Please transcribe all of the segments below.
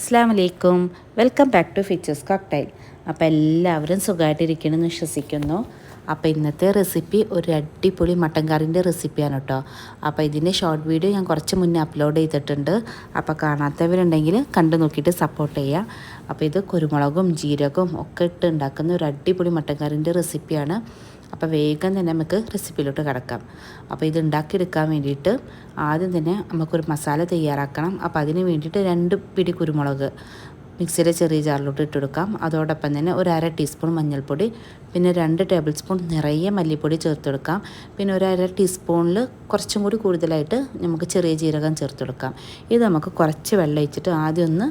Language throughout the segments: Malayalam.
അസ്സാം വലൈക്കും welcome back to features cocktail അപ്പോൾ എല്ലാവരും സുഖമായിട്ടിരിക്കണമെന്ന് വിശ്വസിക്കുന്നു. അപ്പോൾ ഇന്നത്തെ റെസിപ്പി ഒരു അടിപൊളി മട്ടൻ കറിന്റെ റെസിപ്പിയാണ് കേട്ടോ അപ്പോൾ ഇതിന്റെ ഷോർട്ട് വീഡിയോ ഞാൻ കുറച്ച് മുന്നേ അപ്ലോഡ് ചെയ്തിട്ടുണ്ട്. അപ്പോൾ കാണാത്തവരുണ്ടെങ്കിൽ കണ്ടു നോക്കിയിട്ട് സപ്പോർട്ട് ചെയ്യുക അപ്പോൾ ഇത് കുരുമുളകും ജീരകവും ഒക്കെ ഇട്ട് ഉണ്ടാക്കുന്ന ഒരു അടിപൊളി മട്ടൻ കറിന്റെ റെസിപ്പിയാണ് അപ്പോൾ വേഗം തന്നെ നമുക്ക് റെസിപ്പിയിലോട്ട് കിടക്കാം. അപ്പോൾ ഇത് ഉണ്ടാക്കിയെടുക്കാൻ വേണ്ടിയിട്ട് ആദ്യം തന്നെ നമുക്കൊരു മസാല തയ്യാറാക്കണം. അപ്പോൾ അതിന് വേണ്ടിയിട്ട് രണ്ട് പിടി കുരുമുളക് മിക്സിയിലെ ചെറിയ ജാറിലോട്ട് ഇട്ടെടുക്കാം അതോടൊപ്പം തന്നെ ഒരു അര ടീസ്പൂൺ മഞ്ഞൾപ്പൊടി പിന്നെ രണ്ട് ടേബിൾ സ്പൂൺ നിറയെ മല്ലിപ്പൊടി ചേർത്തെടുക്കാം പിന്നെ ഒരു അര ടീസ്പൂണിൽ കുറച്ചും കൂടി കൂടുതലായിട്ട് നമുക്ക് ചെറിയ ജീരകം ചേർത്തെടുക്കാം ഇത് നമുക്ക് കുറച്ച് വെള്ളം ഒഴിച്ചിട്ട് ആദ്യം ഒന്ന്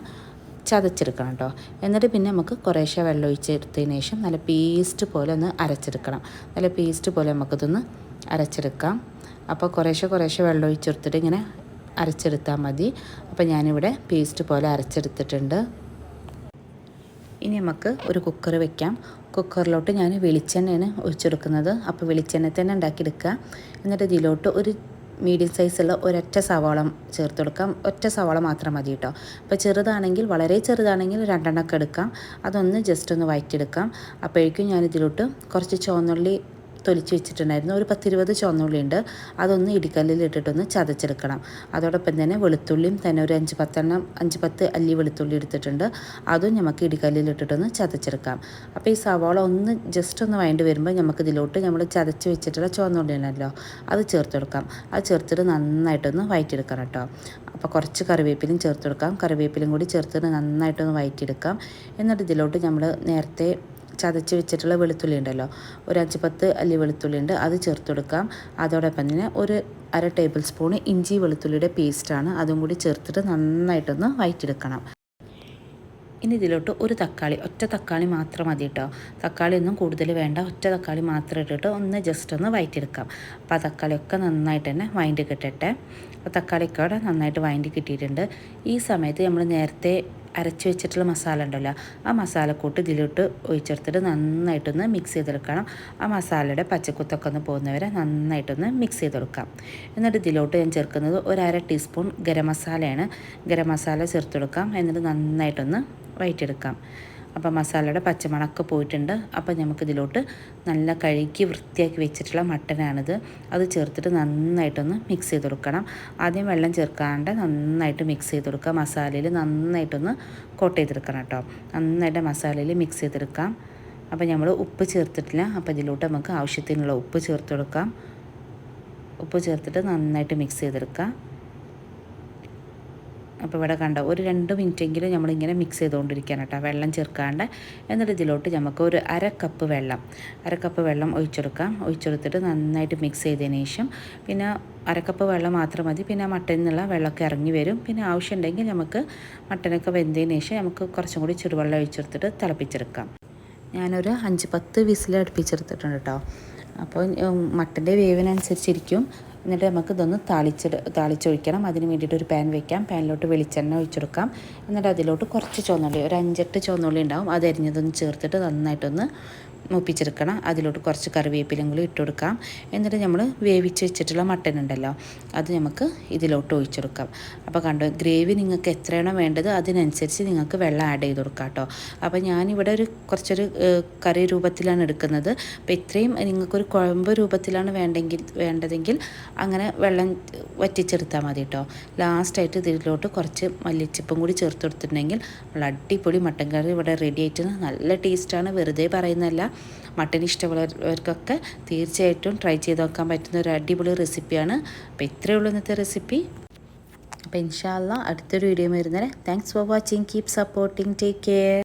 ചതച്ചെടുക്കണം കേട്ടോ. എന്നിട്ട് പിന്നെ നമുക്ക് കുറേശ്ശെ വെള്ളം ഒഴിച്ചെടുത്തതിന് ശേഷം നല്ല പേസ്റ്റ് പോലെ ഒന്ന് അരച്ചെടുക്കണം. നല്ല പേസ്റ്റ് പോലെ നമുക്കിതൊന്ന് അരച്ചെടുക്കാം. അപ്പോൾ കുറേശ്ശെ കുറേശ്ശെ വെള്ളം ഒഴിച്ചെടുത്തിട്ട് ഇങ്ങനെ അരച്ചെടുത്താൽ മതി. അപ്പോൾ ഞാനിവിടെ പേസ്റ്റ് പോലെ അരച്ചെടുത്തിട്ടുണ്ട്. ഇനി നമുക്ക് ഒരു കുക്കർ വെക്കാം. കുക്കറിലോട്ട് ഞാൻ വെളിച്ചെണ്ണയാണ് ഒഴിച്ചെടുക്കുന്നത്. അപ്പോൾ വെളിച്ചെണ്ണ തന്നെ ഉണ്ടാക്കിയെടുക്കുക. എന്നിട്ട് ഇതിലോട്ട് ഒരു മീഡിയം സൈസുള്ള ഒരൊറ്റ സവാള ചേർത്ത് കൊടുക്കാം ഒറ്റ സവാള മാത്രം മതി കേട്ടോ അപ്പോൾ ചെറുതാണെങ്കിൽ വളരെ ചെറുതാണെങ്കിൽ രണ്ടെണ്ണമൊക്കെ എടുക്കാം. അതൊന്ന് ജസ്റ്റ് ഒന്ന് വഴറ്റിയെടുക്കാം അപ്പോഴേക്കും ഞാൻ ഇതിലോട്ട് കുറച്ച് ചുവന്നുള്ളി തൊലിച്ച് വെച്ചിട്ടുണ്ടായിരുന്നു. ഒരു പത്തിരുപത് ഉണ്ട് അതൊന്ന് ഇടിക്കല്ലിൽ ഇട്ടിട്ടൊന്ന് ചതച്ചെടുക്കണം. അതോടൊപ്പം തന്നെ വെളുത്തുള്ളിയും തന്നെ ഒരു അഞ്ച് പത്തെണ്ണം അഞ്ച് പത്ത് അല്ലി വെളുത്തുള്ളി എടുത്തിട്ടുണ്ട്. അതും നമുക്ക് ഇടിക്കല്ലിൽ ഇട്ടിട്ടൊന്ന് ചതച്ചെടുക്കാം. അപ്പോൾ ഈ സവാള ഒന്ന് ജസ്റ്റ് ഒന്ന് വഴണ്ടി വരുമ്പോൾ നമുക്ക് ഇതിലോട്ട് നമ്മൾ ചതച്ച് വെച്ചിട്ടുള്ള ചുവന്നുള്ളി ഉണ്ടല്ലോ അത് ചേർത്ത് കൊടുക്കാം. അത് ചേർത്തിട്ട് നന്നായിട്ടൊന്ന് വയറ്റിയെടുക്കണം കേട്ടോ. അപ്പോൾ കുറച്ച് കറിവേപ്പിലും ചേർത്ത് കൊടുക്കാം. കറിവേപ്പിലും കൂടി ചേർത്തിട്ട് നന്നായിട്ടൊന്ന് വയറ്റിയെടുക്കാം. എന്നിട്ട് ഇതിലോട്ട് നമ്മൾ നേരത്തെ ചതച്ച് വെച്ചിട്ടുള്ള വെളുത്തുള്ളി ഉണ്ടല്ലോ. ഒരു അഞ്ച് പത്ത് അല്ലി വെളുത്തുള്ളി ഉണ്ട്. അത് ചേർത്ത് കൊടുക്കാം. അതോടൊപ്പം തന്നെ ഒരു അര ടേബിൾ സ്പൂൺ ഇഞ്ചി വെളുത്തുള്ളിയുടെ പേസ്റ്റാണ് അതും കൂടി ചേർത്തിട്ട് നന്നായിട്ടൊന്ന് വയറ്റെടുക്കണം ഇനി ഇതിലോട്ട് ഒരു തക്കാളി ഒറ്റ തക്കാളി മാത്രം മതി കേട്ടോ തക്കാളി ഒന്നും കൂടുതൽ വേണ്ട. ഒറ്റ തക്കാളി മാത്രം ഇട്ടിട്ട് ഒന്ന് ജസ്റ്റ് ഒന്ന് വയറ്റിയെടുക്കാം. അപ്പോൾ ആ തക്കാളിയൊക്കെ നന്നായിട്ട് തന്നെ വൈൻഡ് കിട്ടട്ടെ. അപ്പോൾ തക്കാളിയൊക്കെ അവിടെ നന്നായിട്ട് വൈൻഡ് കിട്ടിയിട്ടുണ്ട്. ഈ സമയത്ത് നമ്മൾ നേരത്തെ അരച്ച് വെച്ചിട്ടുള്ള മസാല ഉണ്ടല്ലോ. ആ മസാലക്കൂട്ട് ഇതിലോട്ട് ഒഴിച്ചെടുത്തിട്ട് നന്നായിട്ടൊന്ന് മിക്സ് ചെയ്തെടുക്കണം. ആ മസാലയുടെ പച്ചക്കുത്തൊക്കെ ഒന്ന് പോകുന്നവരെ നന്നായിട്ടൊന്ന് മിക്സ് ചെയ്തെടുക്കാം. എന്നിട്ട് ഇതിലോട്ട് ഞാൻ ചേർക്കുന്നത് ഒരു അര ടീസ്പൂൺ ഗരം മസാലയാണ്. ഗരം മസാല ചേർത്തെടുക്കാം. എന്നിട്ട് നന്നായിട്ടൊന്ന് വഴറ്റിയെടുക്കാം അപ്പോൾ മസാലയുടെ പച്ചമണമൊക്കെ പോയിട്ടുണ്ട്. അപ്പോൾ നമുക്കിതിലോട്ട് നല്ല കഴുകി വൃത്തിയാക്കി വെച്ചിട്ടുള്ള മട്ടനാണിത്. അത് ചേർത്തിട്ട് നന്നായിട്ടൊന്ന് മിക്സ് ചെയ്ത് കൊടുക്കണം. ആദ്യം വെള്ളം ചേർക്കാണ്ട് നന്നായിട്ട് മിക്സ് ചെയ്ത് കൊടുക്കുക. മസാലയിൽ നന്നായിട്ടൊന്ന് കോട്ട് ചെയ്തെടുക്കണം കേട്ടോ. നന്നായിട്ട് മസാലയിൽ മിക്സ് ചെയ്തെടുക്കാം. അപ്പോൾ നമ്മൾ ഉപ്പ് ചേർത്തിട്ടില്ല. അപ്പോൾ ഇതിലോട്ട് നമുക്ക് ആവശ്യത്തിനുള്ള ഉപ്പ് ചേർത്ത് കൊടുക്കാം. ഉപ്പ് ചേർത്തിട്ട് നന്നായിട്ട് മിക്സ് ചെയ്തെടുക്കാം. അപ്പോൾ ഇവിടെ കണ്ട ഒരു രണ്ട് മിനിറ്റെങ്കിലും നമ്മളിങ്ങനെ മിക്സ് ചെയ്തുകൊണ്ടിരിക്കാൻ കേട്ടോ. വെള്ളം ചേർക്കാണ്ട് എന്നിട്ട് ഇതിലോട്ട് നമുക്ക് ഒരു അര കപ്പ് വെള്ളം അര കപ്പ് വെള്ളം ഒഴിച്ചെടുക്കാം. ഒഴിച്ചെടുത്തിട്ട് നന്നായിട്ട് മിക്സ് ചെയ്തതിന് ശേഷം പിന്നെ അരക്കപ്പ് വെള്ളം മാത്രം മതി. പിന്നെ മട്ടനിൽ നിന്നുള്ള വെള്ളമൊക്കെ ഇറങ്ങി വരും. പിന്നെ ആവശ്യമുണ്ടെങ്കിൽ നമുക്ക് മട്ടനൊക്കെ വെന്തതിന് ശേഷം നമുക്ക് കുറച്ചും കൂടി ചുടുവെള്ളം ഒഴിച്ചെടുത്തിട്ട് തിളപ്പിച്ചെടുക്കാം. ഞാനൊരു അഞ്ച് പത്ത് വിസിൽ അടുപ്പിച്ചെടുത്തിട്ടുണ്ട് കേട്ടോ. അപ്പോൾ മട്ടന്റെ വേവിനനുസരിച്ചിരിക്കും. എന്നിട്ട് നമുക്ക് ഇതൊന്ന് താളിച്ചെടു താളിച്ചൊഴിക്കണം. അതിന് വേണ്ടിയിട്ട് ഒരു പാൻ വെക്കാം. പാനിലോട്ട് വെളിച്ചെണ്ണ ഒഴിച്ചെടുക്കാം. എന്നിട്ട് അതിലോട്ട് കുറച്ച് ചുവന്നുള്ളി ഒരു അഞ്ചെട്ട് ചുവന്നുള്ളി ഉണ്ടാവും. അത് അരിഞ്ഞതൊന്ന് ചേർത്തിട്ട് നന്നായിട്ടൊന്ന് മൂപ്പിച്ചെടുക്കണം. അതിലോട്ട് കുറച്ച് കറിവേപ്പിലും കൂടി ഇട്ട് കൊടുക്കാം. എന്നിട്ട് നമ്മൾ വേവിച്ച് വെച്ചിട്ടുള്ള മട്ടൻ ഉണ്ടല്ലോ അത് നമുക്ക് ഇതിലോട്ട് ഒഴിച്ചെടുക്കാം അപ്പോൾ കണ്ടോ ഗ്രേവി നിങ്ങൾക്ക് എത്രയാണോ വേണ്ടത് അതിനനുസരിച്ച് നിങ്ങൾക്ക് വെള്ളം ആഡ് ചെയ്ത് കൊടുക്കാം കേട്ടോ. അപ്പോൾ ഞാനിവിടെ ഒരു കുറച്ചൊരു കറി രൂപത്തിലാണ് എടുക്കുന്നത്. അപ്പോൾ ഇത്രയും നിങ്ങൾക്കൊരു കുഴമ്പ് രൂപത്തിലാണ് വേണ്ടെങ്കിൽ വേണ്ടതെങ്കിൽ അങ്ങനെ വെള്ളം വറ്റിച്ചെടുത്താൽ മതി കേട്ടോ. ലാസ്റ്റായിട്ട് ഇതിലോട്ട് കുറച്ച് മല്ലിച്ചപ്പും കൂടി ചേർത്ത് കൊടുത്തിട്ടുണ്ടെങ്കിൽ നമ്മൾ അടിപൊളി മട്ടൻ കറി ഇവിടെ റെഡി ആയിട്ട് നല്ല ടേസ്റ്റാണ് വെറുതെ പറയുന്നതല്ല. മട്ടൻ ഇഷ്ടമുള്ളവർക്കൊക്കെ തീർച്ചയായിട്ടും ട്രൈ ചെയ്ത് നോക്കാൻ പറ്റുന്ന ഒരു അടിപൊളി റെസിപ്പിയാണ് അപ്പോൾ ഇത്രയേ ഉള്ളൂ ഇന്നത്തെ റെസിപ്പി അപ്പോൾ ഇൻഷാല്ല അടുത്തൊരു video വരുന്നേരെ thanks for watching keep supporting take care